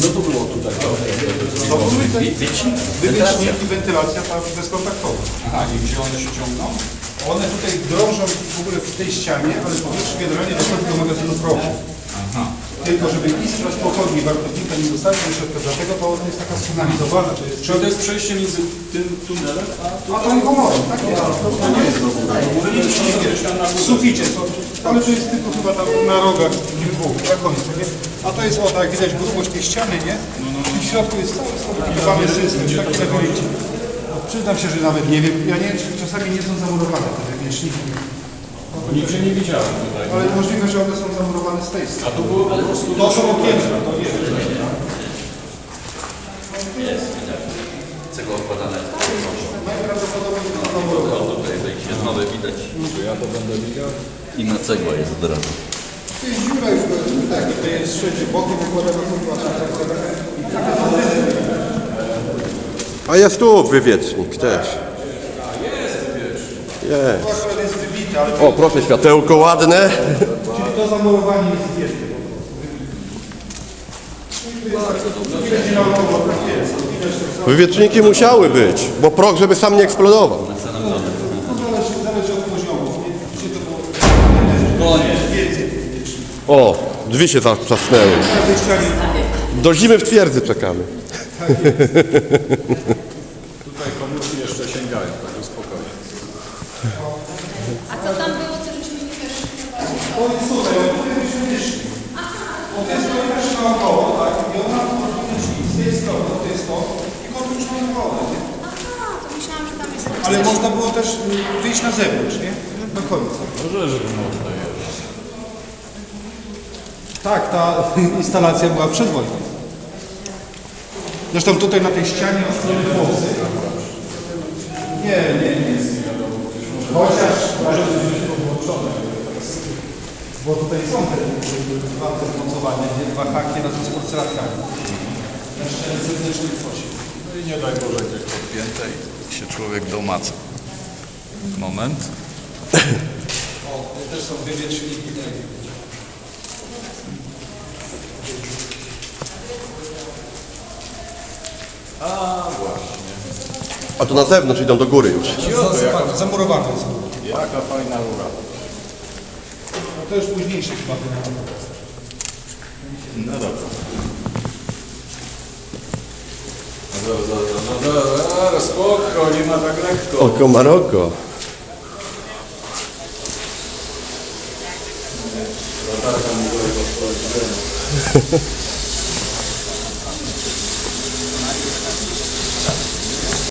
Co to było tutaj? To były te wywieczniki, wentylacja ta bezkontaktowa. Aha, i gdzie one się ciągną? One tutaj drążą w ogóle w tej ścianie, ale powietrze generalnie dochodzi do magazynu prochu. Tylko żeby iskra spokojnie wartownika nie dostarczyła do środka, dlatego to ona jest taka sygnalizowana, to jest Czyli to jest przejście między tym tunelem, a A to nie tak jest. To nie jest do góry. W suficie, to, ale to jest tylko chyba tam na rogach dwóch, na końcu, nie? A to jest, o tak, widać grubość tej ściany, nie? I w środku jest cały skonstruowany system, taki zagoicie. Przyznam się, że nawet nie wiem, ja nie wiem, czy czasami nie są zamurowane te wieczniki, Nigdzie nie widziałem tutaj. ale możliwe, że one są zamurowane z tej A strony. to było po prostu... To są okienka, to jest. Cegła odkładane. Najprawdopodobniej to są zamurowane. O, tutaj wejście nowe widać. Czy ja to będę widział? Inna cegła jest od razu. To jest dziura już, tak, to jest wszędzie bokiem układana A jest tu wywiecznik też. Jest. O, proszę, światełko ładne. Czyli to zamurowanie jest wielkie. Wywieczniki musiały być, bo prąd, żeby sam nie eksplodował. O, drzwi się zatrzasnęły. Do zimy w twierdzy czekamy. Tutaj komórki jeszcze sięgają, także spokojnie. A co tam było, co żeśmy nie też to jest tutaj, o, tutaj byśmy wyszli. O, to jest korytarz naokoło, tak? I ona podwójne drzwi. Z tej strony, to jest to. I mamy wodę, nie? Aha, to myślałam, że tam jest Ale można było też y, wyjść na zewnątrz, nie? Do końca. Może, żeby można jest. Tak, ta instalacja była przed wojną. Zresztą tutaj na tej ścianie od strony Włosy. Nie, nie, nie jest. Chociaż może być podłączone. Bo tutaj są te dwa te mocowania, nie? dwa haki razem z porcelatkami. Na ścianie zewnętrznej coś. No i nie daj Boże gdzieś podpięte i się człowiek domaca. Moment. O, też są wywieczniki. A właśnie. A tu na zewnątrz idą do góry już. Zamurowane jest. Jaka fajna rura. No to już późniejsze chyba. No dobra. No dobra, dobra, no dobra, dobra, spoko, nie ma tak lekko. Oko Maroko. Latarka mi go.